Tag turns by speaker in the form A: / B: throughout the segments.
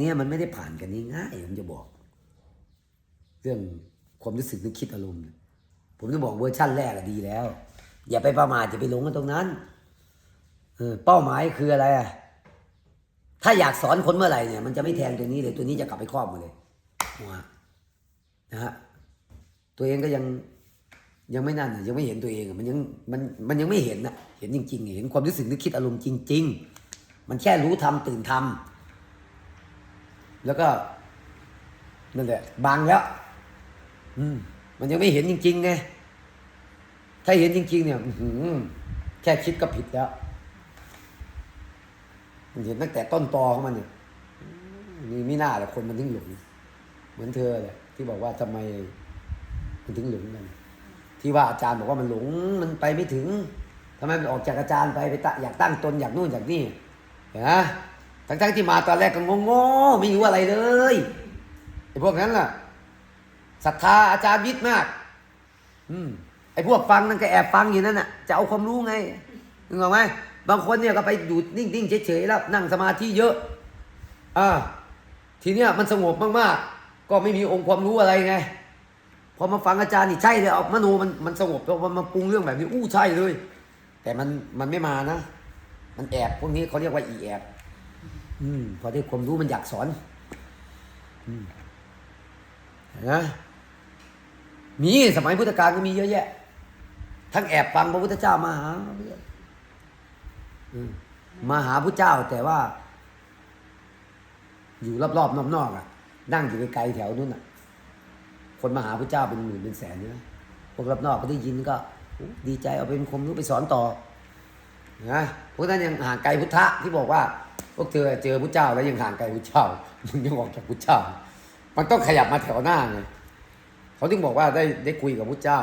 A: เนี่ยมันไม่ได้ผ่านกันง่ายๆผมจะบอก เรื่องความรู้สึกนึกคิดอารมณ์ผมจะบอกเวอร์ชั่นแรกอะดีแล้ว อย่าไปประมาทอย่าไปหลงกันตรงนั้นเออเป้าหมายคืออะไรอะถ้าอยากสอนคนเมื่อไหร่เนี่ย มันจะไม่แทงตัวนี้เลยตัวนี้จะกลับไปครอบหมดเลยหัวนะฮะตัวเองก็ยังยังไม่นั่นยังไม่เห็นตัวเองมันยังมันมันยังไม่เห็นนะเห็นจริง ๆ เห็นความรู้สึกนึกคิดอารมณ์จริง ๆ มันแค่รู้ทำตื่นทำ แล้วก็นั่นแหละบางแล้ว อืม มันยังไม่เห็นจริงๆไงถ้าเห็นจริง ๆ เนี่ยอืแค่คิดก็ผิดแล้วมันเห็นตั้งแต่ต้นตอของมันเนี่ยนี่ไม่น่าแหละคนมันถึงหลงเหมือนเธอแหละที่บอกว่าทำไมมันถึงหลงกัน ที่ว่าอาจารย์บอกว่ามันหลงมันไปไม่ถึงทำไมมันออกจากอาจารย์ไปไปตะอยากตั้งตนอยากนู่นอยากนี่นไหม ทั้งๆที่มาตอนแรกก็งงๆไม่รู้อะไรเลยไอ้พวกนั้นล่ะศรัทธาอาจารย์วิทย์มาก อืมไอ้พวกฟังนั่นก็แอบฟังอยู่นั่นน่ะจะเอาความรู้ไงนึกออกไหมบางคนเนี่ยก็ไปอยู่นิ่งๆเฉยๆแล้วนั่งสมาธิเยอะอ่าทีเนี้ยมันสงบมากๆ ก็ไม่มีองค์ความรู้อะไรไงพอมาฟังอาจารย์นี่ใช่เลยเอามโนมันมันสงบแล้วมันมาปรุงเรื่องแบบนี้อู้ใช่เลย แต่มันมันไม่มานะ มันแอบพวกนี้เขาเรียกว่าอีแอบ อืมพอได้ความรู้มันอยากสอน อืมนะมีสมัยพุทธกาลก็มีเยอะแยะ ทั้งแอบฟังพระพุทธเจ้ามาหาอืมาหาพระเจ้าแต่ว่า อยู่รอบๆนอกๆอะ นั่งอยู่ไกลๆแถวนู้นอะ คนมาหาพระเจ้าเป็นหมื่นเป็นแสนเนะพวกรับนอกก็ได้ยินก็ ดีใจเอาเป็นความรู้ไปสอนต่อนะพวกนั้นยังห่างไกลพุทธะที่บอกว่า พวกเธอเจอพระเจ้าแล้วยังห่างไกลพระเจ้ามึงยังออกจากพระเจ้า มันต้องขยับมาแถวหน้าไงเขาถึงบอกว่าได้ได้คุยกับพระเจ้า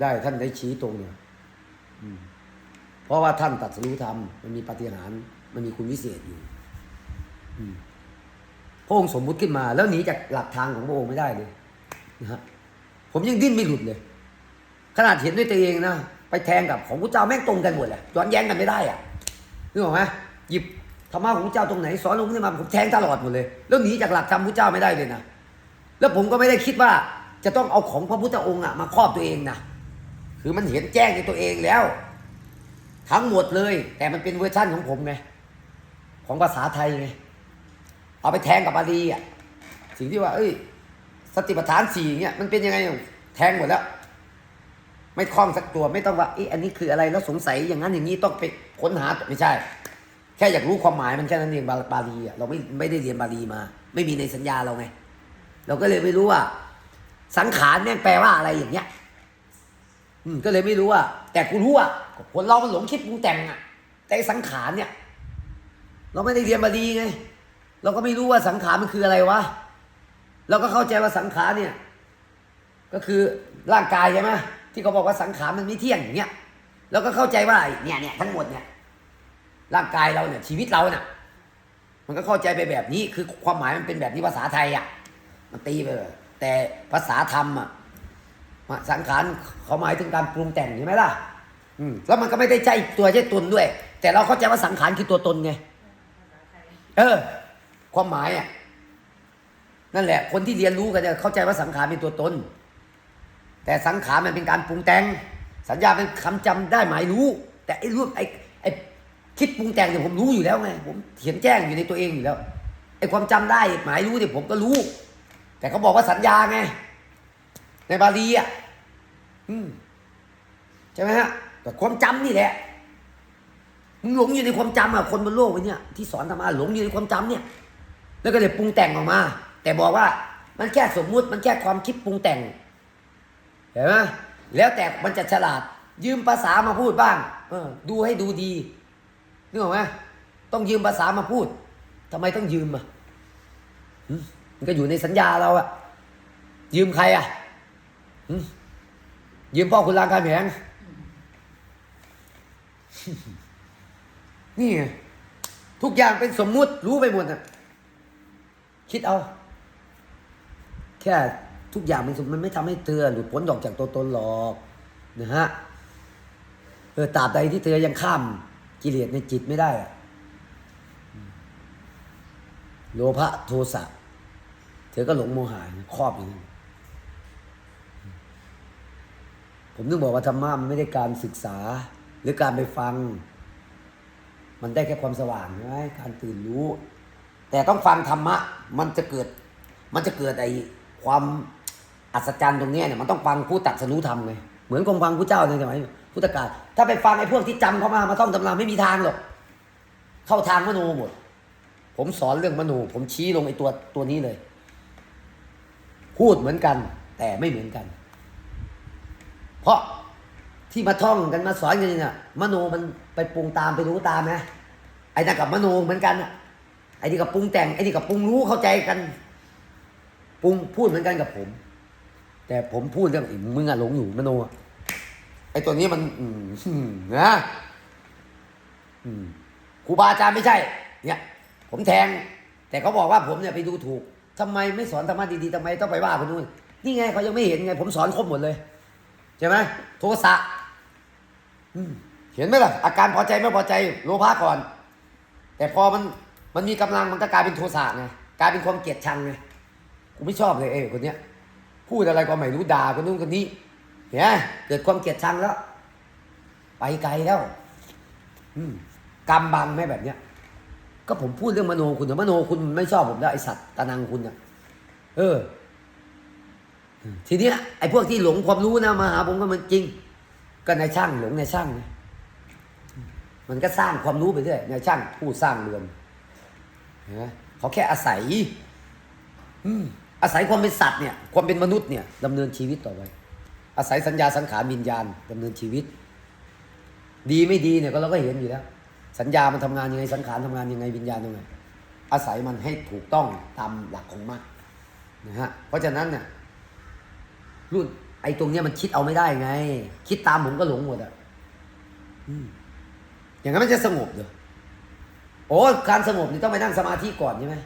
A: ได้ท่านได้ชี้ตรงเนี่ยเพราะว่าท่านตัดสรู้ธรรมมันมีปฏิหารมันมีคุณวิเศษอยู่อืพระองค์สมมุติขึ้นมา แล้วหนีจากหลักทางของพระองค์ไม่ได้เลยนะฮะผมยังดิ้นไม่หลุดเลย ขนาดเห็นด้วยตัวเองนะไปแทงกับของพระเจ้าแม่งตรงกันหมดเลยย้อนแย้งกันไม่ได้อะนึกออกไหมหยิบ ธรรมะของพระเจ้าตรงไหนสอนลงขึ้นมาผมแทงตลอดหมดเลย แล้วหนีจากหลักธรรมพระเจ้าไม่ได้เลยนะแล้วผมก็ไม่ได้คิดว่าจะต้องเอาของพระพุทธองค์อะมาครอบตัวเองนะคือมันเห็นแจ้งในตัวเองแล้ว ทั้งหมดเลย แต่มันเป็นเวอร์ชั่นของผมไงของภาษาไทยไงเอาไปแทงกับบาลีอะสิ่งที่ว่า เอ้ย สติปัฏฐานสี่เงี้ยมันเป็นยังไงแทงหมดแล้ว ไม่คล่องสักตัวไม่ต้องว่าเอ๊ะอันนี้คืออะไรแล้วสงสัยอย่างนั้นอย่างนี้ต้องไปค้นหาไม่ใช่ ค่อยากรู้ความหมายมันแค่นั้นเองบาบาลีอะเราไม่ไม่ได้เรียนบาลีมา ไม่มีในสัญญาเราไง เราก็เลยไม่รู้ว่า สังขารเนี่ยแปลว่าอะไรอย่างเงี้ย อืมก็เลยไม่รู้ว่า แต่กูรู้อะคนเรามันหลงคิดปรุงแต่งอะ แต่สังขารเนี่ย เราไม่ได้เรียนบาลีไง เราก็ไม่รู้ว่าสังขารมันคืออะไรวะเราก็เข้าใจว่าสังขารเนี่ย ก็คือร่างกายใช่ไหมที่เขาบอกว่าสังขารมันไม่เที่ยงอย่างเงี้ยเราก็เข้าใจว่าเนี่ยเนี่ยทั้งหมดเนี่ย ร่างกายเราเนี่ยชีวิตเราเนี่ยมันก็เข้าใจไปแบบนี้คือความหมายมันเป็นแบบนี้ภาษาไทยอะมันตีไปเลยแต่ภาษาธรรมอะสังขารเขาหมายถึงการปรุงแต่งใช่ไหมล่ะอืมแล้วมันก็ไม่ได้ใจตัวใจตนด้วย แต่เราเข้าใจว่าสังขารคือตัวตนไงเออ ความหมายอะนั่นแหละ คนที่เรียนรู้กันจะเข้าใจว่าสังขารเป็นตัวตน แต่สังขารมันเป็นการปรุงแต่ง สัญญาเป็นคำจำได้หมายรู้ แต่ไอ้รูปไอ้ไอ้ คิดปรุงแต่งเนี่ยผมรู้อยู่แล้วไงผมเห็นแจ้งอยู่ในตัวเองอยู่แล้วไอ้ความจำได้หมายรู้เนี่ยผมก็รู้ แต่เขาบอกว่าสัญญาไง ในบาลีอะใช่ไหมฮะแต่ความจำนี่แหละมึงหลงอยู่ในความจำอะคนบนโลกไปเนี่ยที่สอนธรรมะหลงอยู่ในความจำเนี่ย แล้วก็เลยปรุงแต่งออกมา แต่บอกว่ามันแค่สมมุติมันแค่ความคิดปรุงแต่งเห็นไหมแล้วแต่มันจะฉลาด ยืมภาษามาพูดบ้าง เออ ดูให้ดูดี นึกออกไหมต้องยืมภาษามาพูดทำไมต้องยืมอะมันก็อยู่ในสัญญาเราอะยืมใครอะยืมพ่อคุณรางการแผงนี่ไงทุกอย่างเป็นสมมุติรู้ไปหมดอะ คิดเอา แค่ทุกอย่างมันมันไม่ทำให้เธอหลุดพ้นออกจากตัวตนหรอกนะฮะเออตราบใดที่เธอยังข้าม กิเลสในจิตไม่ได้อะโลภะโทสะเธอก็หลงโมหะครอบอย่างนั้นผมนึกบอกว่าธรรมะมันไม่ได้การศึกษาหรือการไปฟัง มันได้แค่ความสว่างใช่ไหมการตื่นรู้ แต่ต้องฟังธรรมะ มันจะเกิด มันจะเกิดไอความอัศจรรย์ตรงนี้เนี่ยมันต้องฟังผู้ตัดสรู้ธรรมไงเหมือนกับฟังผู้เจ้าในสมัย พุทธกาลถ้าไปฟังไอ้พวกที่จำเขามามาท่องตำราไม่มีทางหรอก เข้าทางมโนหมด ผมสอนเรื่องมโนผมชี้ลงไอ้ตัวตัวนี้เลย พูดเหมือนกัน แต่ไม่เหมือนกัน เพราะที่มาท่องกันมาสอนกันเนี่ยมโนมันไปปรุงตามไปรู้ตามนะไอ้นั่นกับมโนเหมือนกันอะไอ้นี่กับปรุงแต่งไอ้นี่กับปรุงรู้เข้าใจกันปรุงพูดเหมือนกันกับผม แต่ผมพูดเรื่องไอ้มึงอะหลงอยู่มโนอะ ไอ้ตัวนี้มันอืนะอืครูบาอาจารย์ไม่ใช่ เนี่ย ผมแทง แต่เขาบอกว่าผมเนี่ยไปดูถูกทำไมไม่สอนธรรมะดีๆทำไมต้องไปว่าคนนู้นนี่ไงเขายังไม่เห็นไง ผมสอนครบหมดเลยใช่ไหมโทสะเห็นไหมล่ะ อาการพอใจไม่พอใจโลภะก่อน แต่พอมันมันมีกำลังมันก็กลายเป็นโทสะไงกลายเป็นความเกลียดชังไงกูไม่ชอบเลยเอ้คนเนี้ยพูดอะไรก็ไม่รู้ด่าคนนู้นคนนี้ เนไหมเกิดความเกลียดชังแล้ว ไปไกลแล้วอืกรรมบังไหมแบบเนี้ย ก็ผมพูดเรื่องมโนคุณแต่มโนคุณไม่ชอบผมแล้วไอสัตว์ตะนังคุณอะเออ ทีเนี้ยไอพวกที่หลงความรู้นะมาหาผมก็มันจริง ก็ในายช่างหลงในายช่าง มันก็สร้างความรู้ไปเรื่อยในายช่างผู้สร้างเรือนเห็นไหมเขาแค่อาศัยอืมอาศัยความเป็นสัตว์เนี่ย ความเป็นมนุษย์เนี่ยดำเนินชีวิตต่อไป อาศัยสัญญาสังขารวิญญาณดำเนินชีวิต ดีไม่ดีเนี่ยก็เราก็เห็นอยู่แล้วสัญญามันทำงานยังไงสังขารทำงานยังไงวิญญาณยังไงอาศัยมันให้ถูกต้องตามหลักของมรรคนะฮะเพราะฉะนั้นเนี่ยรุ่นไอ้ตรงเนี้ยมันคิดเอาไม่ได้ไง คิดตามผมก็หลงหมดอะอืมอย่างนั้นมันจะสงบเหรอโอ้การสงบนี่ต้องไปนั่งสมาธิก่อนใช่ไหม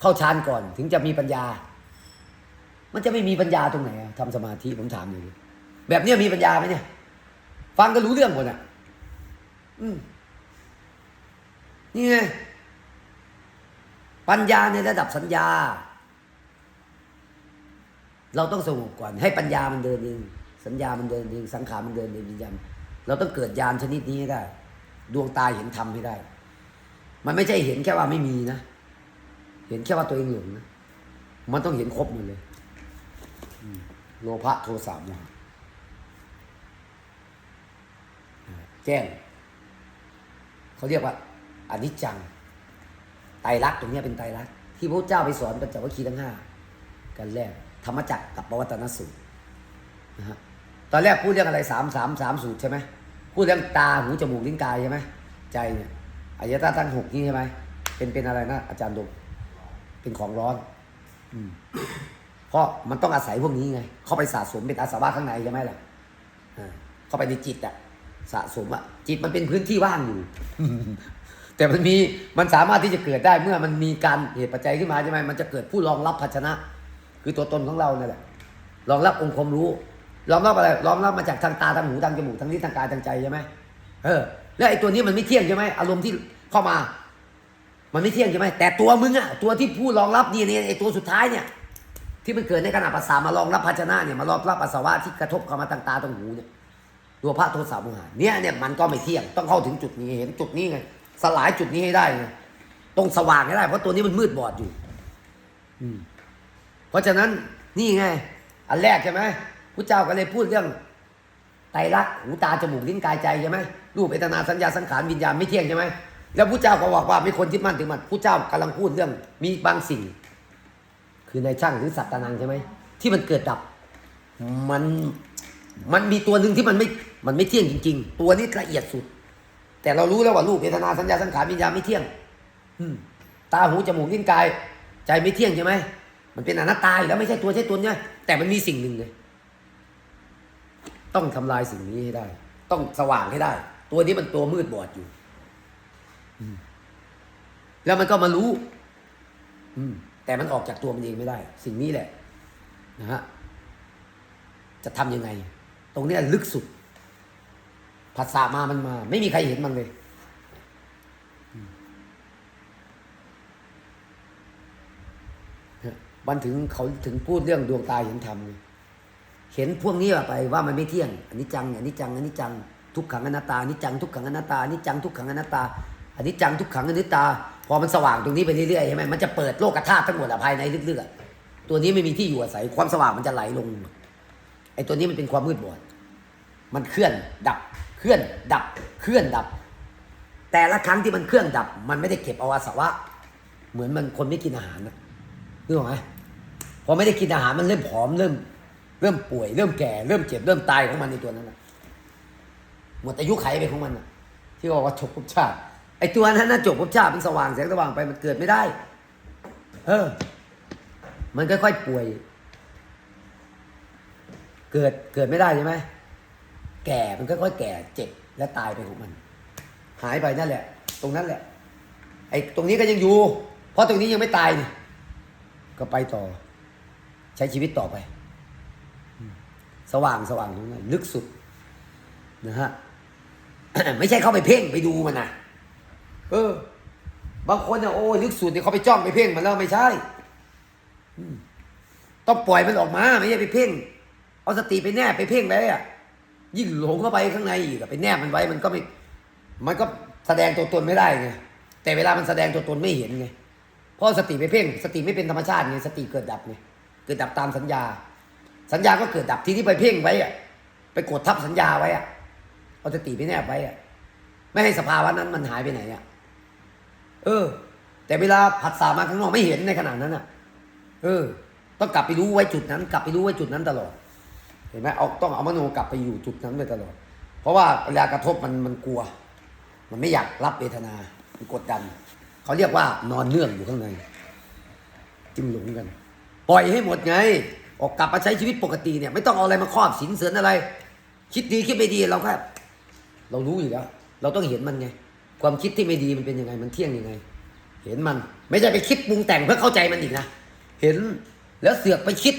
A: เข้าฌานก่อนถึงจะมีปัญญา มันจะไม่มีปัญญาตรงไหนอะทำสมาธิผมถามหน่อยแบบเนี้ยมีปัญญาไหมเนี่ย ฟังก็รู้เรื่องหมดอะ อืมนี่ไงปัญญาในระดับสัญญา เราต้องสงบก่อน ให้ปัญญามันเดินเองสัญญามันเดินเองสังขารมันเดินเองวิญญาณเราต้องเกิดญาณชนิดนี้ให้ได้ ดวงตาเห็นธรรมให้ได้ มันไม่ใช่เห็นแค่ว่าไม่มีนะ เห็นแค่ว่าตัวเองหลงนะ มันต้องเห็นครบหมดเลย โลภะโทสะโมหะแจ้งเขาเรียกว่าอนิจจังไตรลักษณ์ตรงนี้เป็นไตรลักษณ์ที่พระเจ้าไปสอนปัญจวัคคีย์ทั้งห้ากันแรกธรรมจักรกับปวัตนสูตรนะฮะตอนแรกพูดเรื่องอะไรสามสามสามสูตรใช่ไหมพูดเรื่องตาหูจมูกลิ้นกายใช่ไหมใจเนี่ยอายตนะทั้งหกนี่ใช่ไหมเป็นเป็นอะไรนะอาจารย์ดงเป็นของร้อน อืม เพราะมันต้องอาศัยพวกนี้ไง เข้าไปสะสมเป็นอาสวะข้างในใช่ไหมล่ะเข้าไปในจิตอะสะสมอะจิตมันเป็นพื้นที่ว่างอยู่ แต่มันมีมันสามารถที่จะเกิดได้เมื่อมันมีการเหตุปัจจัยขึ้นมาใช่ไหมมันจะเกิดผู้รองรับภาชนะ คือตัวตนของเราเนี่ยแหละรองรับองค์ความรู้รองรับอะไรรองรับมาจากทางตาทางหูทางจมูกทางลิ้นทางกายทางใจใช่ไหมเออแล้วไอ้ตัวนี้มันไม่เที่ยงใช่ไหมอารมณ์ที่เข้ามา มันไม่เที่ยงใช่ไหมแต่ตัวมึงอะตัวที่ผู้รองรับนี่เนี่ยไอ้ตัวสุดท้ายเนี่ย ที่มันเกิดในขณะภาษามารองรับภาชนะเนี่ยมารองรับปัสสาวะที่กระทบเข้ามาทางตาทางหูเนี่ยตัวพระโทสะโมหะเนี่ยเนี่ยมันก็ไม่เที่ยงต้องเข้าถึงจุดนี้เห็นจุดนี้ไงสลายจุดนี้ให้ได้ไงต้องสว่างให้ได้ เพราะตัวนี้มันมืดบอดอยู่อืมเพราะฉะนั้นนี่ไง อันแรกใช่ไหมพระเจ้าก็เลยพูดเรื่องไตรลักษณ์หูตาจมูกลิ้นกายใจใช่ไหมรูปเวทนาสัญญาสังขารวิญญาณไม่เที่ยงใช่ไหมแล้วพระเจ้าก็บอกว่าไม่คนยึดมั่นถึงมันพระเจ้ากำลังพูดเรื่องมีบางสิ่ง คือในช่างหรือสัตตานังใช่ไหมที่มันเกิดดับ มันมันมีตัวหนึ่งที่มันไม่มันไม่เที่ยงจริง ๆ ตัวนี้ละเอียดสุด แต่เรารู้แล้วว่ารูปเวทนาสัญญาสังขารวิญญาณไม่เที่ยง อืตาหูจมูกลิ้นกาย ใจไม่เที่ยงใช่ไหมมันเป็นอนัตตายแล้วไม่ใช่ตัวใช่ตนเนี่ยแต่มันมีสิ่งหนึ่งเลยต้องทำลายสิ่งนี้ให้ได้ ต้องสว่างให้ได้ ตัวนี้มันตัวมืดบอดอยู่อืแล้วมันก็มารู้ อืม แต่มันออกจากตัวมันเองไม่ได้ สิ่งนี้แหละนะฮะจะทำยังไง ตรงนี้ลึกสุดภาษามามันมา ไม่มีใครเห็นมันเลยมันถึงเขาถึงพูดเรื่องดวงตาเห็นธรรมเห็นพวกนี้ไปว่ามันไม่เที่ยงอันนี้จังอันนี้จังอันนี้จัง ทุกขังอนัตตาอันนี้จังทุกขังอนัตตาอันนี้จังทุกขังอนัตตาอันนี้จังทุกขังอนัตตา พอมันสว่างตรงนี้ไปเรื่อยๆใช่ไหมมันจะเปิดโลกธาตุทั้งหมดภายในลึกๆตัวนี้ไม่มีที่อยู่อาศัยความสว่างมันจะไหลลงไอ้ตัวนี้มันเป็นความมืดบอดมันเคลื่อนดับเคลื่อนดับเคลื่อนดับ แต่ละครั้งที่มันเคลื่อนดับ มันไม่ได้เก็บเอาอาสวะ เหมือนมันคนไม่กินอาหารนะนึกออกไหมพอไม่ได้กินอาหารมันเริ่มผอมเริ่ม เริ่มป่วย เริ่มแก่เริ่มเจ็บเริ่มตายของมันในตัวนั้นนะหมดอายุไขไปของมันนะที่บอกว่าจบภพชาติ ไอตัวนั้นนะจบภพชาติเป็นสว่างแสงสว่างไปมันเกิดไม่ได้ เออ มันค่อยๆป่วย เกิดเกิดไม่ได้ใช่ไหมแก่มันค่อยๆแก่เจ็บและตายไปของมัน หายไปนั่นแหละ ตรงนั้นแหละ ไอ้ตรงนี้ก็ยังอยู่ เพราะตรงนี้ยังไม่ตายนี่ก็ไปต่อ ใช้ชีวิตต่อไป สว่างสว่างตรงนั้นลึกสุดนะฮะไม่ใช่เข้าไปเพ่งไปดูมันนะ เออ บางคนเนี่ยโอ้ยลึกสุดเนี่ยเขาไปจ้องไปเพ่งมันแล้วไม่ใช่ต้องปล่อยมันออกมาไม่ใช่ไปเพ่ง เอาสติไปแนบไปเพ่งไว้อะยิ่งหลงเข้าไปข้างในอีกไปแนบมันไว้มันก็ไม่ มันก็แสดงตัวตนไม่ได้ไงแต่เวลามันแสดงตัวตนไม่เห็นไงเพราะสติไปเพ่ง สติไม่เป็นธรรมชาติไงสติเกิดดับไงเกิดดับตามสัญญา สัญญาก็เกิดดับทีที่ไปเพ่งไว้อะไปกดทับสัญญาไว้อะเอาสติไปแนบไว้อะไม่ให้สภาวะนั้นมันหายไปไหนอะ เออ แต่เวลาผัสสะมาข้างนอกไม่เห็นในขณะนั้นอะ เออ ต้องกลับไปรู้ไว้จุดนั้น กลับไปรู้ไว้จุดนั้นตลอด เห็นไหมเอาต้องเอามโนกลับไปอยู่จุดนั้นไปตลอด เพราะว่าเวลากระทบมันมันกลัว มันไม่อยากรับเวทนา มันกดดัน เขาเรียกว่านอนเนื่องอยู่ข้างในจึงหลงกัน ปล่อยให้หมดไง ออกกลับมาใช้ชีวิตปกติเนี่ย ไม่ต้องเอาอะไรมาครอบสินเสริญอะไร คิดดีคิดไม่ดีเราก็เรารู้อยู่แล้ว เราต้องเห็นมันไง ความคิดที่ไม่ดีมันเป็นยังไงมันเที่ยงยังไง เห็นมัน ไม่ใช่ไปคิดปรุงแต่งเพื่อเข้าใจมันอีกนะเห็นแล้วเสือกไปคิด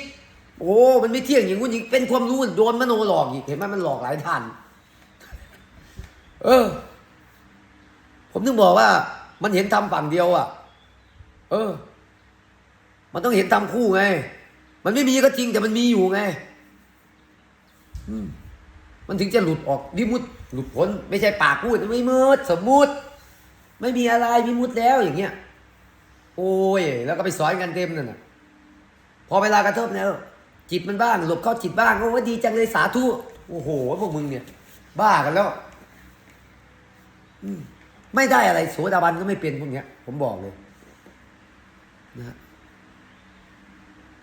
A: โอ้มันไม่เที่ยงอย่างงู้นอย่างเป็นความรู้โดนมโนหลอกอีกเห็นไหมมันหลอกหลายท่าน เออ ผมถึงบอกว่า มันเห็นทำฝั่งเดียวอะ เออ มันต้องเห็นทำคู่ไง มันไม่มีก็จริงแต่มันมีอยู่ไง อืมมันถึงจะหลุดออกวิมุต หลุดพ้นไม่ใช่ปากพูดไม่มืดสมมุติ ไม่มีอะไรวิมุตแล้วอย่างเงี้ย โอ้ย แล้วก็ไปสอนกันเต็มนั่นน่ะพอเวลากระทบแล้ว จิตมันบ้าง หลบเข้าจิตบ้างโอ้ดีจังเลยสาธุโอ้โหพวกมึงเนี่ย บ้ากันแล้วไม่ได้อะไรโสดาบันก็ไม่เป็นพวกเนี้ย ผมบอกเลยนะฮะ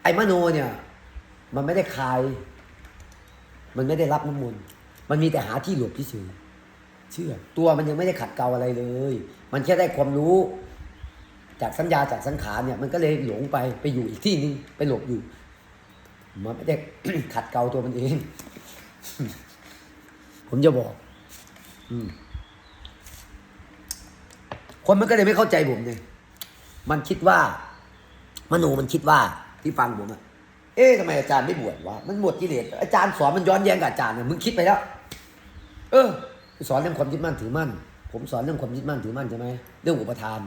A: ไอ้มโนเนี่ย มันไม่ได้คาย มันไม่ได้รับน้ำมนต์ มันมีแต่หาที่หลบที่เฉยเชื่อ ตัวมันยังไม่ได้ขัดเกลาอะไรเลย มันแค่ได้ความรู้ จากสัญญาจากสังขารเนี่ย มันก็เลยหลงไปไปอยู่อีกที่นึงไปหลบอยู่ มันไม่ได้ขัดเกลาตัวมันเอง ผมจะบอก อืมคนมันก็เลยไม่เข้าใจผมเนี่ย มันคิดว่า มโนมันคิดว่าที่ฟังผมอะเอ๊ะทำไมอาจารย์ไม่บวชวะ มันหมดกิเลส อาจารย์สอนมันย้อนแย้งกับอาจารย์เนี่ยมึงคิดไปแล้ว เออสอนเรื่องความยึดมั่นถือมั่น ผมสอนเรื่องความยึดมั่นถือมั่นใช่ไหมเรื่องอุปทาน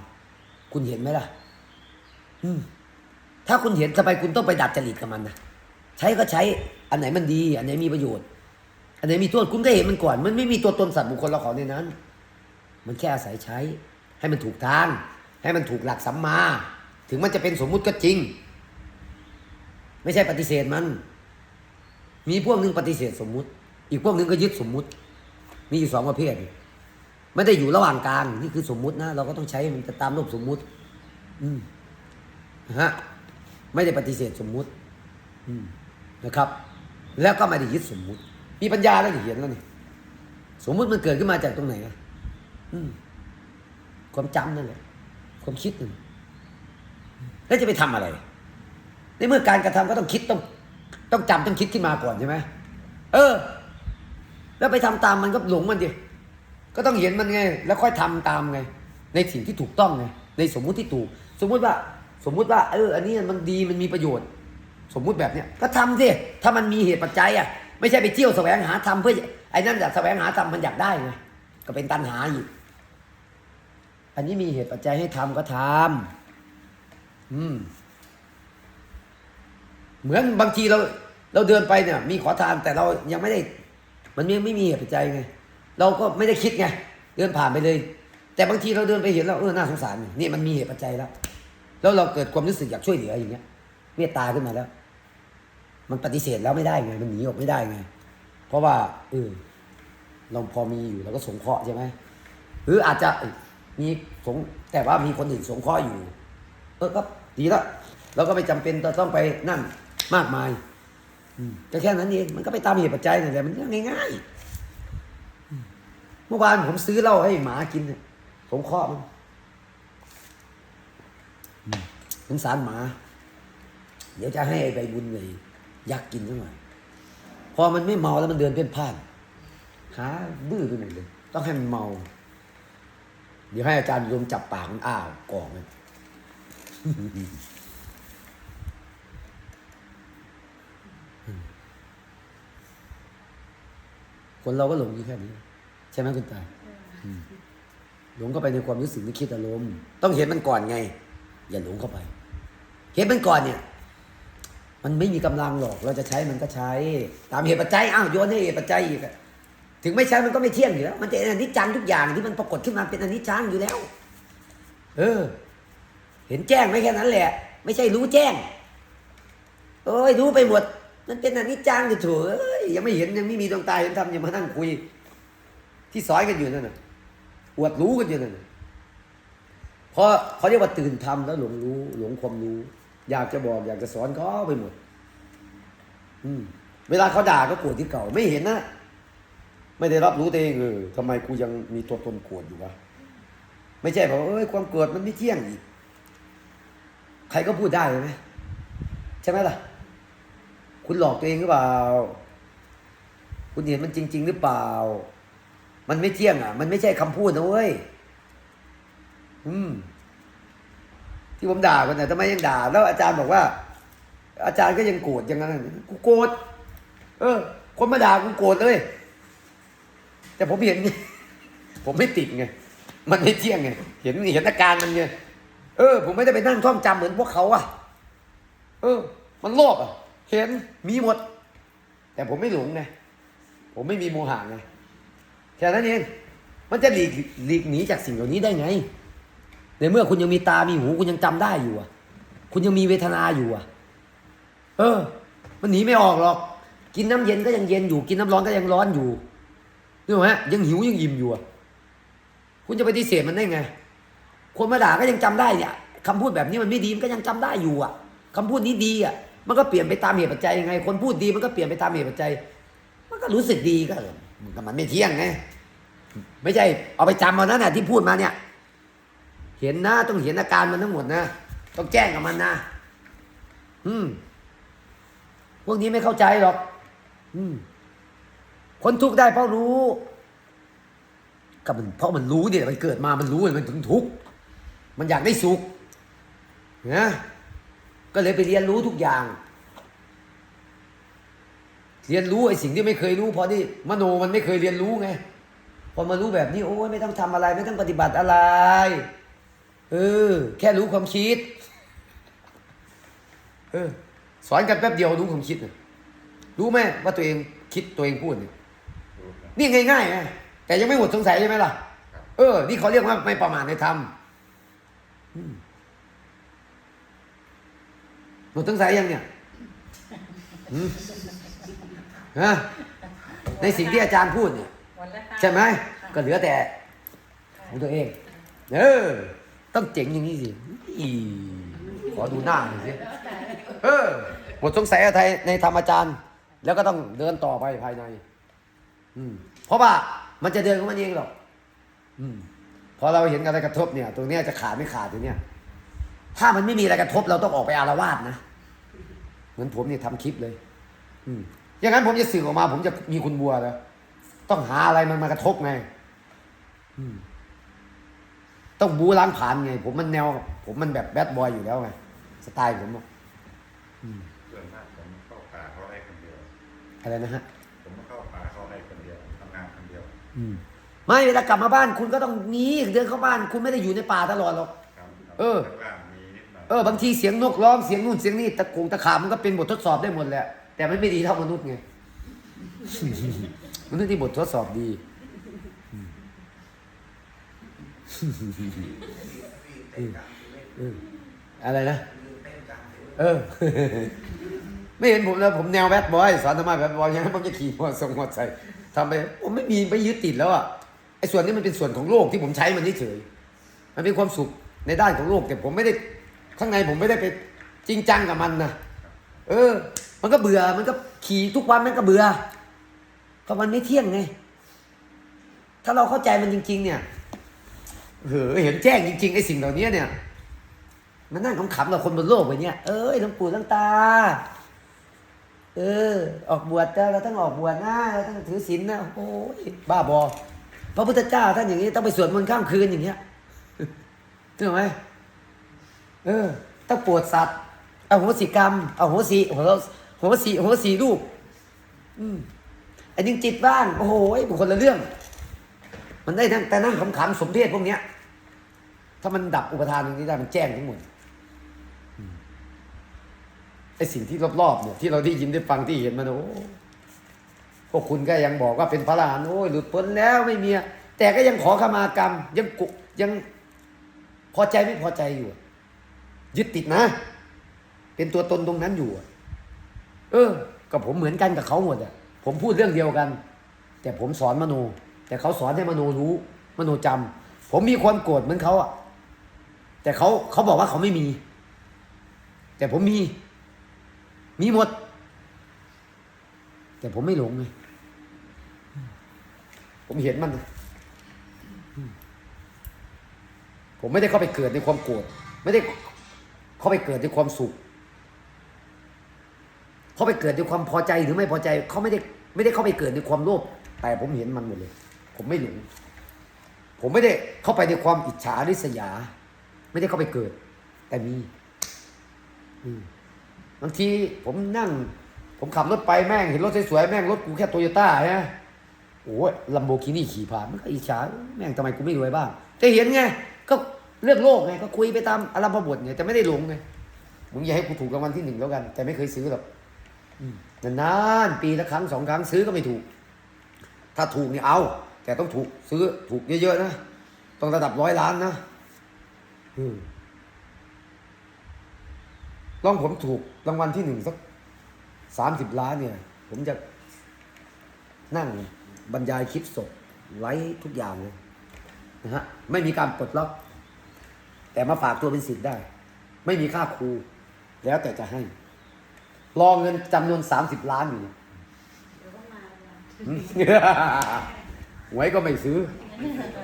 A: คุณเห็นไหมล่ะ อืมถ้าคุณเห็นทำไมคุณต้องไปดัดจริตกับมันนะใช้ก็ใช้อันไหนมันดี อันไหนมีประโยชน์ อันไหนมีโทษคุณก็เห็นมันก่อน มันไม่มีตัวตนสัตว์บุคคลเราขอในนั้น มันแค่อาศัยใช้ ให้มันถูกทาง ให้มันถูกหลักสัมมา ถึงมันจะเป็นสมมุติก็จริง ไม่ใช่ปฏิเสธมัน มีพวกหนึ่งปฏิเสธสมมุติ อีกพวกหนึ่งก็ยึดสมมุติ มีอยู่สองประเภทไม่ได้อยู่ระหว่างกลางนี่คือสมมุตินะ เราก็ต้องใช้มันจะตามรูปสมมุติ อืมนะฮะไม่ได้ปฏิเสธสมมุติ อืมนะครับ แล้วก็ไม่ได้ยึดสมมุติ มีปัญญาแล้วนี่เห็นแล้วนี่สมมุติมันเกิดขึ้นมาจากตรงไหนอะอืมความจำนั่นแหละความคิดนั่นแล้วจะไปทำอะไร ในเมื่อการกระทำก็ต้องคิดต้อง ต้องจำต้องคิดขึ้นมาก่อนใช่ไหมเออ แล้วไปทำตามมันก็หลงมันดิก็ต้องเห็นมันไง แล้วค่อยทำตามไง ในสิ่งที่ถูกต้องไงในสมมุติที่ถูก สมมุติว่าสมมุติว่าเอออันนี้มันดีมันมีประโยชน์ สมมุติแบบเนี้ยก็ทำสิถ้ามันมีเหตุปัจจัยอะไม่ใช่ไปเที่ยวแสวงหาทำเพื่อไอ้นั่นอยากแสวงหาทำมันอยากได้ไงก็เป็นตัณหาอีกอันนี้มีเหตุปัจจัยให้ทำก็ทำอืมเหมือนบางทีเรา เราเดินไปเนี่ย มีขอทานแต่เรายังไม่ได้ มันยังไม่มีเหตุปัจจัยไง เราก็ไม่ได้คิดไง เดินผ่านไปเลย แต่บางทีเราเดินไปเห็นแล้วเออน่าสงสารนี่มันมีเหตุปัจจัยแล้ว แล้วเราเกิดความรู้สึกอยากช่วยเหลืออย่างเงี้ย เมตตาขึ้นมาแล้ว มันปฏิเสธแล้วไม่ได้ไง มันหนีออกไม่ได้ไง เพราะว่าเออเราพอมีอยู่เราก็สงเคราะห์ใช่ไหมหรืออาจจะมีสงแต่ว่ามีคนอื่นสงเคราะห์อยู่ เออก็ดีแล้วเราก็ไม่จำเป็นจะต้องไปนั่นมากมาย ก็แค่นั้นเองมันก็ไปตามเหตุปัจจัยนั่นแหละมันเรื่องง่ายๆอืมเมื่อวานผมซื้อเหล้าให้หมากินเนี่ยผมเคาะมันอืมสงสารหมา เดี๋ยวจะให้ไอ้ใบบุญเลยยักษ์กินสักหน่อยพอมันไม่เมาแล้วมันเดินเพ่นพ่านหาบื้อไปหมดเลย ต้องให้มันเมา เดี๋ยวให้อาจารย์รวมจับปากมันอ้าวกอกมัน คนเราก็หลงอยู่แค่นี้ ใช่ไหมคุณตาอืมหลงเข้าไปในความรู้สึกนึกคิดอารมณ์ต้องเห็นมันก่อนไง อย่าหลงเข้าไป เห็นมันก่อนเนี่ย มันไม่มีกำลังหรอก เราจะใช้มันก็ใช้ ตามเหตุปัจจัยอ้าวโยนให้เหตุปัจจัยอีกอะถึงไม่ใช้มันก็ไม่เที่ยงอยู่แล้ว มันจะเป็นอนิจจังทุกอย่างที่มันปรากฏขึ้นมาเป็นอนิจจังอยู่แล้ว เออ เห็นแจ้งไม่แค่นั้นแหละ ไม่ใช่รู้แจ้ง เอ้ยรู้ไปหมด มันเป็นอนิจจังอยู่เถอะยังไม่เห็นยังไม่มีดวงตาเห็นธรรมยังมานั่งคุย ที่สอยกันอยู่นั่นน่ะอวดรู้กันอยู่นั่นน่ะเพราะเขาเรียกว่าตื่นธรรมแล้วหลงรู้ หลงความรู้ อยากจะบอกอยากจะสอนเขาไปหมด อืม เวลาเขาด่าก็โกรธที่เก่าไม่เห็นนะไม่ได้รับรู้ตัวเองเออทำไมกูยังมีตัวตนโกรธอยู่วะไม่ใช่บอกว่าเอ้ยความโกรธมันไม่เที่ยงอีก ใครก็พูดได้ไหมใช่ไหมล่ะ คุณหลอกตัวเองหรือเปล่า คุณเห็นมันจริง ๆ หรือเปล่า มันไม่เที่ยงอะ มันไม่ใช่คำพูดนะเว้ย อืม ที่ผมด่ากันนะทำไมยังด่า แล้วอาจารย์บอกว่า อาจารย์ก็ยังโกรธย่างนั้นกูโกรธ เออ คนมาด่ากูโกรธเลย แต่ผมเห็น ผมไม่ติดไง มันไม่เที่ยงไง เห็นเห็นอาการมันไง เออ ผมไม่ได้ไปนั่งท่องจำเหมือนพวกเขาอะ เออ มันโลภอะ เห็นมีหมด แต่ผมไม่หลงไงผมไม่มีโมหะไงแค่นั้นเองมันจะหลีกหลีกหนีจากสิ่งเหล่านี้ได้ไง ในเมื่อคุณยังมีตามีหูคุณยังจำได้อยู่อะ คุณยังมีเวทนาอยู่อะ เออ มันหนีไม่ออกหรอก กินน้ำเย็นก็ยังเย็นอยู่ กินน้ำร้อนก็ยังร้อนอยู่นึกออกไหยังหิวยังอิ่มอยู่อะคุณจะไปฏิเสธมันได้ไง คนมาด่าก็ยังจำได้เนี่ยคำพูดแบบนี้มันไม่ดีมันก็ยังจำได้อยู่อะคำพูดนี้ดีอะ มันก็เปลี่ยนไปตามเหตุปัจจัยยังไง คนพูดดีมันก็เปลี่ยนไปตามเหตุปัจจัย มันก็รู้สึกดีก็เออมันก็มันไม่เที่ยงไง ไม่ใช่ เอาไปจำเอานั้นน่ะที่พูดมาเนี่ย เห็นนะต้องเห็นอาการมันทั้งหมดนะ ต้องแจ้งกับมันนะ อืม พวกนี้ไม่เข้าใจหรอก อืม คนทุกข์ได้เพราะรู้ก็มันเพราะมันรู้เนี่ยมันเกิดมา มันรู้มันถึงทุกข์ มันอยากได้สุขนะ ก็เลยไปเรียนรู้ทุกอย่าง เรียนรู้ไอ้สิ่งที่ไม่เคยรู้เพราะที่มโนมันไม่เคยเรียนรู้ไงพอมารู้แบบนี้โอ้ยไม่ต้องทำอะไร ไม่ต้องปฏิบัติอะไรเออแค่รู้ความคิดเออสอนกันแป๊บเดียวรู้ความคิดน่ะรู้ไหมว่าตัวเองคิดตัวเองพูดเนี่ย
B: รู้ครับ
A: นี่ง่ายๆไงแต่ยังไม่หมดสงสัยใช่ไหมล่ะ
B: ครับ
A: เออ นี่เขาเรียกว่าไม่ประมาทในธรรมอืม หมดสงสัยยังเนี่ยอืมฮะในสิ่งที่อาจารย์พูดเนี่ย
C: วันละค่ะ
A: ใช่ไหม ก็เหลือแต่ของตัวเอง เออ ต้องเจ๋งอย่างนี้สิอีขอดูหน้าหน่อยสิ เออ หมดสงสัยอะไรในธรรมอาจารย์ แล้วก็ต้องเดินต่อไปภายใน อืม เพราะว่ามันจะเดินของมันเองหรอก อืม พอเราเห็นอะไรกระทบเนี่ย ตรงเนี้ยจะขาดไม่ขาดตรงเนี้ย ถ้ามันไม่มีอะไรกระทบเราต้องออกไปอารวาสนะ เหมือนผมเนี่ยทำคลิปเลย อืมอย่างนั้นผมจะสื่อออกมา ผมจะมีคุณบัวแล้วต้องหาอะไรมันมากระทบไงอืมต้องบูล้างผ่านไง ผมมันแนว ผมมันแบบแบดบอยอยู่แล้วไงสไตล์ผมอะอืม
B: ส่วนมากผมเข้าป่าเขาให้คนเดียว
A: อะไรนะฮะ
B: ผมเข้าป่าเขาให้คนเดียวทำงานคนเดียว
A: อืมไม่เวลากลับมาบ้าน คุณก็ต้องหนีเดินเข้าบ้าน คุณไม่ได้อยู่ในป่าตลอดหรอก
B: ครับครับ
A: เออ เออบางทีเสียงนกร้องเสียงนู่นเสียงนี่ตะกงตะขาบมันก็เป็นบททดสอบได้หมดแหละแต่มันไม่ดีเท่ามนุษย์ไงมนุษย์ที่บททดสอบดีอะไรนะเออ ไม่เห็นผมแล้วผมแนวแบดบอยสอนธรรมะแบดบอยยังไงผมจะขี่มอเตอร์ไซค์มอเตอร์ไซค์ทำไปผมไม่มีไม่ยึดติดแล้วอะไอ้ส่วนนี้มันเป็นส่วนของโลกที่ผมใช้มันเฉยมันเป็นความสุขในด้านของโลกแต่ผมไม่ได้ ข้างในผมไม่ได้ไปจริงจังกับมันนะเออ มันก็เบื่อ มันก็ขี่ทุกวันมันก็เบื่อก็มันไม่เที่ยงไง ถ้าเราเข้าใจมันจริง ๆ เนี่ยเออเห็นแจ้งจริงๆไอ้สิ่งเหล่านี้เนี่ยมันนั่งขำๆกับคนบนโลกแบบเนี้ยเอ้ยหลวงปู่หลวงตา เออ ออกบวชเราต้องออกบวชนะเราต้องถือศีลนะโอ้ยบ้าบอพระพุทธเจ้าท่านอย่างนี้ต้องไปสวดมนต์ข้ามคืนอย่างเงี้ยถูกไหม เออต้องปวดสัตว์เอาโหสิกรรมเอาโหสิโหโหสิโหสิลูกอืมไอ้ยิงจิตบ้างโอ้โหเป็นคนละเรื่อง มันได้ทั้งแต่นั่งขำๆสมเพศพวกเนี้ย ถ้ามันดับอุปทานตรงนี้ได้มันแจ้งทั้งหมดไอ้สิ่งที่รอบๆเนี่ยที่เราได้ยินได้ฟังที่เห็นมันโอ้พวกคุณก็ยังบอกว่าเป็นพระอรหันต์โอ้ยหลุดพ้นแล้วไม่มีแต่ก็ยังขอขมากรรม ยังกุยังพอใจไม่พอใจอยู่ ยึดติดนะ เป็นตัวตนตรงนั้นอยู่เออ กับผมเหมือนกันกับเขาหมดอะผมพูดเรื่องเดียวกัน แต่ผมสอนมโน แต่เขาสอนให้มโนรู้ มโนจำผมมีความโกรธเหมือนเขาอะแต่เขาเขาบอกว่าเขาไม่มี แต่ผมมี มีหมด แต่ผมไม่หลงไงผมเห็นมันผมไม่ได้เข้าไปเกิดในความโกรธไม่ได้ เขาไปเกิดในความสุขเขาไปเกิดในความพอใจหรือไม่พอใจเขาไม่ได้ไม่ได้เข้าไปเกิดในความโลภแต่ผมเห็นมันหมดเลย ผมไม่หลงผมไม่ได้เข้าไปในความอิจฉาริษยา ไม่ได้เข้าไปเกิด แต่มีบางทีผมนั่ง ผมขับรถไปแม่งเห็นรถสวยๆแม่งรถกูแค่โตโยต้าฮะโอ้ยลัมโบกินี่ขี่ผ่านมันก็อิจฉาแม่งทำไมกูไม่รวยบ้างจะเห็นไงก็ เรื่องโลกไงก็คุยไปตามอารมณ์บทไงแต่ไม่ได้หลงไงมึงอย่าให้กูถูกรางวัลที่หนึ่งแล้วกัน แต่ไม่เคยซื้อหรอกนานๆปีละครั้งสองครั้งซื้อก็ไม่ถูก ถ้าถูกเนี่ยเอา แต่ต้องถูกซื้อถูกเยอะๆนะต้องระดับร้อยล้านนะอืมลองผมถูกรางวัลที่หนึ่งสักสามสิบล้านเนี่ย ผมจะนั่งบรรยายคลิปสดไว้ทุกอย่างเลยนะฮะไม่มีการปลดล็อก แต่มาฝากตัวเป็นสิทธิ์ได้ ไม่มีค่าครู แล้วแต่จะให้ รองเงินจำนวนสามสิบล้านอยู่เนี่ย
C: เดี๋ยวก็มา
A: หวยก็ไม่ซื้อ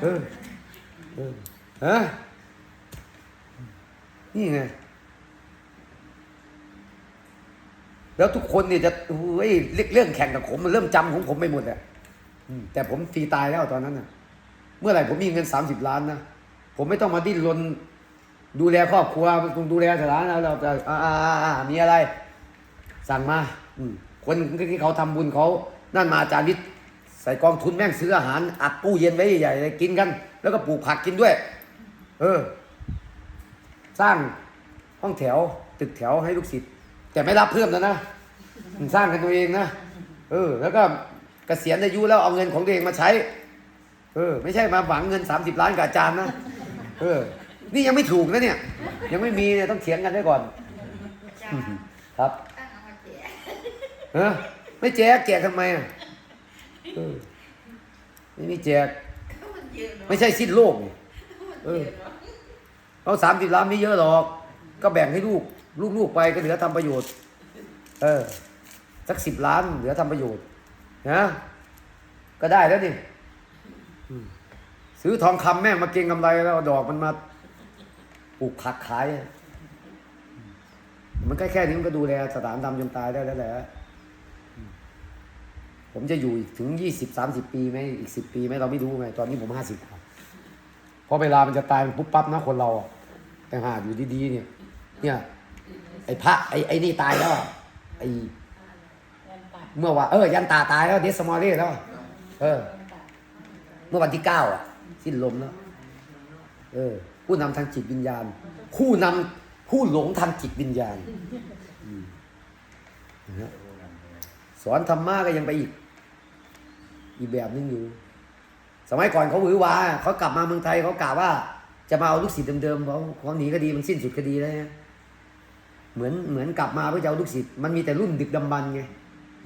A: เออเออฮะนี่ไงแล้วทุกคนเนี่ยจะเฮ้ยเรื่องแข่งกับผมมันเริ่มจำของผมไปหมดอะแต่ผมฟรีตายแล้วตอนนั้นน่ะเมื่อไหร่ผมมีเงินสามสิบล้านนะผมไม่ต้องมาดิ้นรน ดูแลครอบครัวต้องดูแลสถานะเราจะอ่าอ่าอ่ามีอะไร สั่งมา อืมคนที่เขาทำบุญเขานั่นมาอาจารย์วิทย์ใส่กองทุนแม่งซื้ออาหาร อัดตู้เย็นไว้ใหญ่ๆเลยกินกัน แล้วก็ปลูกผักกินด้วย เออ สร้างห้องแถว ตึกแถวให้ลูกศิษย์แต่ไม่รับเพิ่มแล้วนะสร้างกันตัวเองนะเออ แล้วก็เกษียณอายุแล้วเอาเงินของตัวเองมาใช้ เออ ไม่ใช่มาหวังเงิน30ล้านกับอาจารย์นะเออ นี่ยังไม่ถูกนะเนี่ย ยังไม่มีเนี่ยต้องเถียงกันได้ก่อน
C: จ้า
A: ครับ
C: ตั้งเอามาแจก
A: เออไม่แจกแจกทำไมอะเออไม่มีแจก
C: ก็มันเยอะเนาะ
A: ไม่ใช่สิ้นโลกนี่
C: มันเยอะเนาะ
A: เอาสามสิบล้านไม่เยอะหรอก ก็แบ่งให้ลูก ลูกๆไปก็เหลือทำประโยชน์ เออ สักสิบล้านเหลือทำประโยชน์นะก็ได้แล้วนี่อืมซื้อทองคำแม่งมาเก็งกำไรแล้วเอาดอกมันมา ปลูกผักขาย มันก็แค่นี้มันก็ดูแลสถานดำจนตายได้แล้วแหละผมจะอยู่อีกถึงยี่สิบสามสิบปีไหมอีกสิบปีไหมเราไม่รู้ไงตอนนี้ผมห้าสิบพอเวลามันจะตายมันปุ๊บปั๊บนะคนเราแต่หาอยู่ดีๆเนี่ย เนี่ย ไอ้พระไอ้ไอ้นี่ตายแล้วไอ้เมื่อว่าเออยันตาตายแล้วเดสมอลเล่แล้ว เออ เมื่อวันที่เก้าอะ สิ้นลมแล้ว เออ ผู้นำทางจิตวิญญาณ ผู้นำผู้หลงทางจิตวิญญาณสอนธรรมะก็ยังไปอีก อีกแบบนึงอยู่ สมัยก่อนเขาหวือหวาเขากลับมาเมืองไทยเขากล่าวว่า จะมาเอาลูกศิษย์เดิมๆเขาเขาหนีคดีมันสิ้นสุดคดีแล้วเหมือนเหมือนกลับมาเพื่อจะเอาลูกศิษย์มันมีแต่รุ่นดึกดำบรรพ์ไง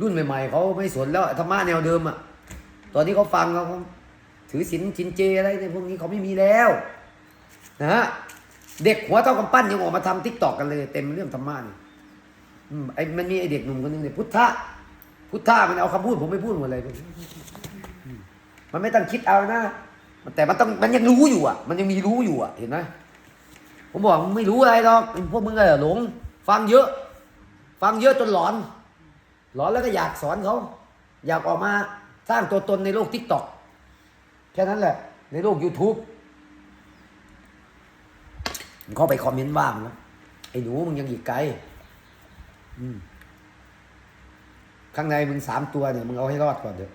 A: รุ่นใหม่ๆเขาไม่สนแล้วธรรมะแนวเดิมอะตอนนี้เขาฟังเขาถือศีลจินเจอะไรในพวกนี้เขาไม่มีแล้ว นะฮะเด็กหัวเท่ากำปั้นยังออกมาทำทิกตอกกันเลย เต็มเรื่องธรรมะนี่ไอ้มันมีไอ้เด็กหนุ่มคนหนึงเนี่ยพุทธะพุทธะมันเอาคำพูดผมไม่พูดหมดเลยมันไม่ต้องคิดเอานะแต่มันต้องมันยังรู้อยู่อะ มันยังมีรู้อยู่อะเห็นไหมผมบอกไม่รู้อะไรหรอกพวกมึงอะหลง ฟังเยอะ ฟังเยอะจนหลอน หลอนแล้วก็อยากสอนเขาอยากออกมาสร้างตัวตนในโลกทิกตอกแค่นั้นแหละ ในโลก YouTube ผมเข้าไปคอมเมนต์ว่างนะไอ้หนูมึงยังอีกไกลข้างในมึงสามตัวเนี่ยมึงเอาให้รอดก่อนเถอะ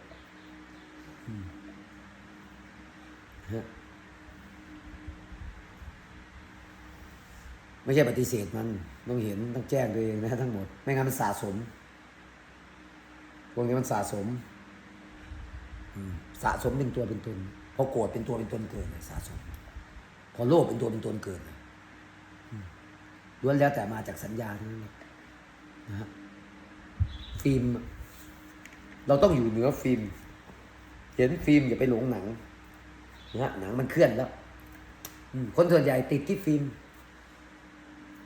A: ไม่ใช่ปฏิเสธมัน ต้องเห็นต้องแจ้งตัวเองนะทั้งหมด ไม่งั้นมันสะสมพวกนี้มันสะสมสะสมเป็นตัวเป็นตนพอโกรธเป็นตัวเป็นตนเกินสะสม พอโลภเป็นตัวเป็นตนเกิน ล้วนแล้วแต่มาจากสัญญาทั้งนั้นเลยนะฮะฟิล์ม เราต้องอยู่เหนือฟิล์ม เห็นฟิล์มอย่าไปหลงหนังนะฮะหนังมันเคลื่อนแล้วคนส่วนใหญ่ติดที่ฟิล์ม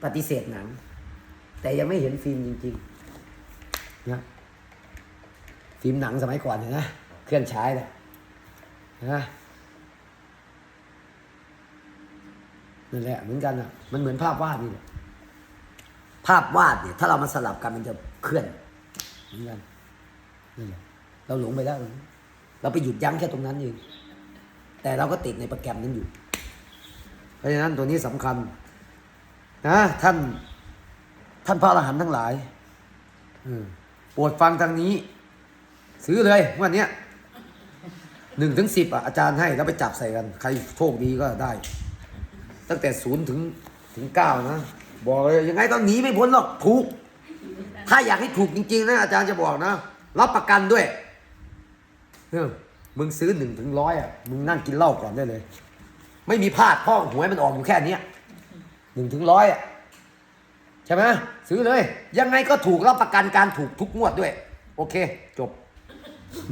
A: ปฏิเสธหนัง แต่ยังไม่เห็นฟิล์มจริงๆนะฟิล์มหนังสมัยก่อนเห็นนะเคลื่อนฉายเลยนะนั่นแหละเหมือนกันอะ มันเหมือนภาพวาดนี่แหละ ภาพวาดเนี่ย ถ้าเรามาสลับกันมันจะเคลื่อนเหมือนกันนั่แหละเราหลงไปแล้ว เราไปหยุดยั้งแค่ตรงนั้นเองแต่เราก็ติดในโปรแกรมนั้นอยู่ เพราะฉะนั้นตัวนี้สำคัญนะท่าน ท่านพระอรหันต์ทั้งหลายออโปรดฟังทางนี้ ซื้อเลยวันนี้ยหนึ่งถึงสิบอะอาจารย์ให้แล้วไปจับใส่กัน ใครโชคดีก็ได้ ตั้งแต่ศูนย์ถึงถึงเก้านะ บอกเลยยังไงก็หนีไม่พ้นหรอกถูก ถ้าอยากให้ถูกจริง ๆ นะอาจารย์จะบอกนะรับประกันด้วยเออมึงซื้อหนึ่งถึงร้อยอะมึงนั่งกินเหล้าก่อนได้เลย ไม่มีพลาดพ่อหวยมันออกอยู่แค่เนี้ยหนึ่งถึงร้อยอะใช่ไหมซื้อเลย ยังไงก็ถูกรับประกันการถูกทุกงวดด้วย โอเค จบ